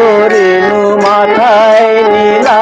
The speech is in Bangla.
করিনু মাথায় নীলা